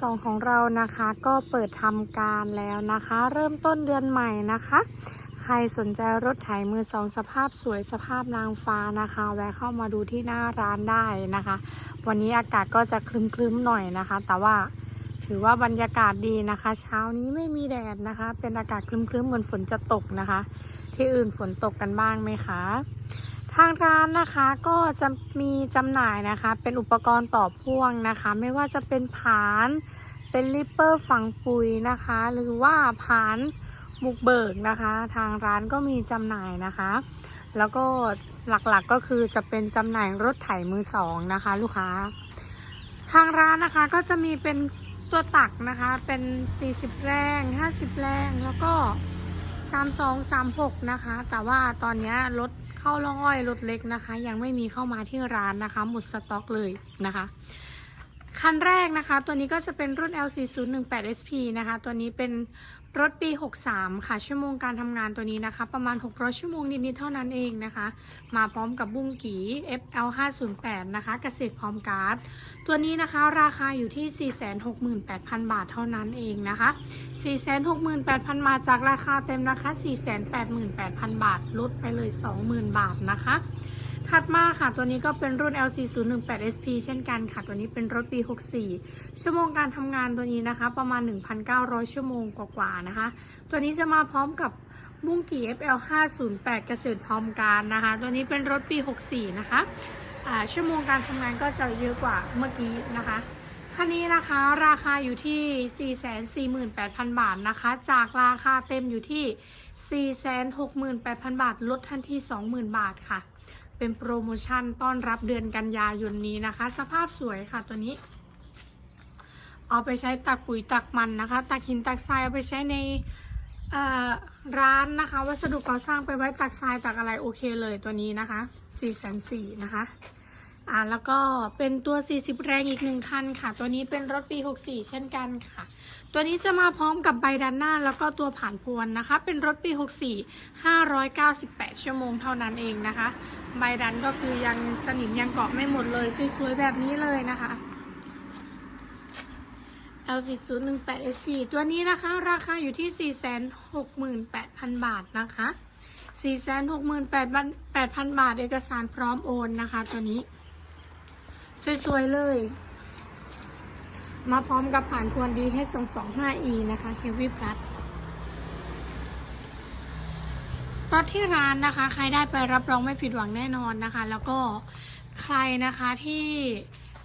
สองของเรานะคะก็เปิดทำการแล้วนะคะ เริ่มต้นเดือนใหม่นะคะ ใครสนใจรถไถมือสองสภาพสวยสภาพนางฟ้านะคะ แวะเข้ามาดูที่หน้าร้านได้นะคะ วันนี้อากาศก็จะครึ้มๆหน่อยนะคะ แต่ว่าถือว่าบรรยากาศดีนะคะ เช้านี้ไม่มีแดดนะคะ เป็นอากาศครึ้มๆเหมือนฝนจะตกนะคะ ที่อื่นฝนตกกันบ้างไหมคะ ทางร้านนะคะก็จะมีจำหน่ายนะคะ เป็นอุปกรณ์ต่อพ่วงนะคะ ไม่ว่าจะเป็นผานเป็นลิปเปอร์ฝังปุ๋ยนะคะ หรือว่าผานบุกเบิกนะคะ ทางร้านก็มีจำหน่ายนะคะ แล้วก็หลักๆก็คือจะเป็นจำหน่ายรถไถมือสองนะคะ ลูกค้า ทางร้านนะคะก็จะมีเป็นตัวตักนะคะ เป็น 40 แรง 50 แรง แล้วก็ 32 36 นะคะ แต่ว่าตอนนี้รถ ข้าล่องอ้อยรถเล็กนะคะ ยังไม่มีเข้ามาที่ร้านนะคะ หมดสต็อกเลยนะคะ คันแรกนะคะ ตัวนี้ก็จะเป็นรุ่น lc018sp นะคะ ตัวนี้เป็น รถปี 63 ค่ะ ชั่วโมงการทำงานตัวนี้นะคะ ประมาณ 600 ชั่วโมงนิด ๆ เท่านั้นเองนะคะ มาพร้อมกับบุ้งกี FL508 นะคะเกษตรพร้อมการ์ด ตัวนี้นะคะราคาอยู่ที่ 468,000 บาทเท่านั้นเองนะคะ 468,000 บาทจากราคาเต็มนะคะ 488,000 บาท ลดไปเลย 20,000 บาทนะคะ ถัดมาค่ะ ตัวนี้ก็เป็นรุ่น LC018SP เช่นกันค่ะ ตัวนี้เป็นรถปี 64 ชั่วโมงการทำงานตัวนี้นะคะ ประมาณ 1,900 ชั่วโมงกว่านะคะ ตัวนี้จะมาพร้อมกับบุ้งกี่ FL508 เกษตรพร้อมการนะคะ ตัวนี้เป็นรถปี 64 นะคะชั่วโมงการทำงานก็จะเยอะกว่าเมื่อกี้นะคะคันนี้นะคะราคาอยู่ที่ 448,000 บาทนะคะ จากราคาเต็มอยู่ที่ 468,000 บาท ลดทันที20,000 บาทค่ะ เป็นโปรโมชั่นต้อนรับเดือนกันยายนนี้นะคะ สภาพสวยค่ะตัวนี้ เอาไปใช้ตักปุ๋ยตักมันนะคะ ตักหินตักทรายเอาไปใช้ในร้านนะคะ วัสดุก่อสร้างไปไว้ตักทรายตักอะไรโอเคเลยตัวนี้นะคะ4 4 0 0นะคะอ่าแล้วก็เป็นตัว 40 แรงอีกหนึ่งคันค่ะ ตัวนี้เป็นรถปี 64 เช่นกันค่ะ ตัวนี้จะมาพร้อมกับใบดันหน้า แล้วก็ตัวผ่านพวนนะคะ เป็นรถปี 64 598 ชั่วโมงเท่านั้นเองนะคะ ใบดันก็คือยังสนิมยังเกาะไม่หมดเลยสวยๆแบบนี้เลยนะคะ L4018SP ตัวนี้นะคะราคาอยู่ที่ 468,000 บาทนะคะ 468,000 บาท เอกสารพร้อมโอนนะคะ ตัวนี้ สวยๆเลย มาพร้อมกับผ่านควรดีให้ส่ง 25e นะคะ Heavy Plus รถที่ร้านนะคะ ใครได้ไปรับรองไม่ผิดหวังแน่นอนนะคะ แล้วก็ใครนะคะที่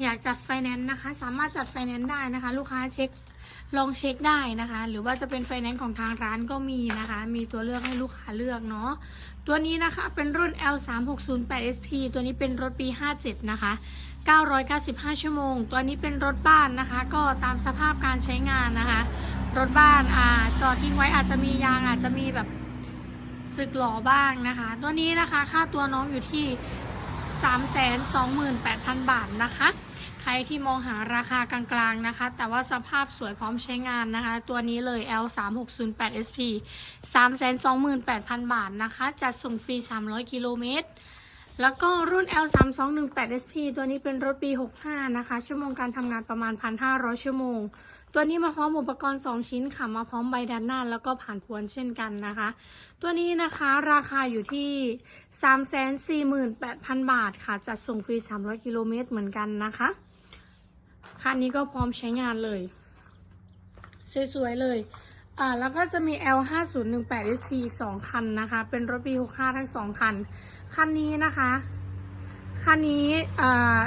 อยากจัดไฟแนนซ์นะคะ สามารถจัดไฟแนนซ์ได้นะคะ ลูกค้าเช็คลองเช็คได้นะคะ หรือว่าจะเป็นไฟแนนซ์ของทางร้านก็มีนะคะ มีตัวเลือกให้ลูกค้าเลือกเนาะตัวนี้นะคะเป็นรุ่น L3608SP ตัวนี้เป็นรถปี 57 นะคะ 995 ชั่วโมง ตัวนี้เป็นรถบ้านนะคะ ก็ตามสภาพการใช้งานนะคะ รถบ้านอ่าจอดทิ้งไว้อาจจะมียางอาจจะมีแบบสึกหล่อบ้างนะคะ ตัวนี้นะคะค่าตัวน้องอยู่ที่ 328,000 บาทนะคะ ใครที่มองหาราคากลางๆนะคะ แต่ว่าสภาพสวยพร้อมใช้งานนะคะ ตัวนี้เลย L3608SP 328,000 บาทนะคะ จัดส่งฟรี 300 กิโลเมตร แล้วก็รุ่น L3218SP ตัวนี้เป็นรถปี 65 นะคะ ชั่วโมงการทำงานประมาณ 1,500 ชั่วโมง ตัวนี้มาพร้อมอุปกรณ์ 2 ชิ้นค่ะ มาพร้อมใบดันหน้า แล้วก็ผ่านพวนเช่นกันนะคะ ตัวนี้นะคะราคาอยู่ที่ 348,000 บาทค่ะ จัดส่งฟรี 300 กิโลเมตรเหมือนกันนะคะ คันนี้ก็พร้อมใช้งานเลย สวยๆเลย อ่าแล้วก็จะมี L5018SP อีก 2 คันนะคะ เป็นรถปี 65 ทั้ง 2 คัน คันนี้นะคะ คันนี้อ่า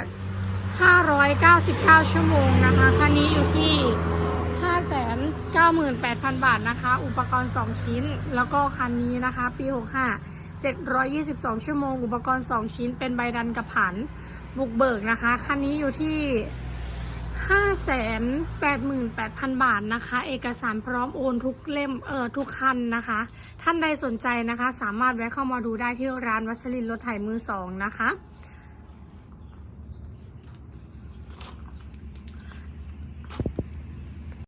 599 ชั่วโมงนะคะ คันนี้อยู่ที่ 598,000 บาทนะคะ อุปกรณ์ 2 ชิ้น แล้วก็คันนี้นะคะ ปี 65 722 ชั่วโมง อุปกรณ์ 2 ชิ้น เป็นใบดันกับผัน บุกเบิกนะคะ คันนี้อยู่ที่ 588,000 บาทนะคะ เอกสารพร้อมโอนทุกเล่มเออทุกคันนะคะ ท่านใดสนใจนะคะ สามารถแวะเข้ามาดูได้ที่ร้านวัชรินร์รถไถมือสองนะคะ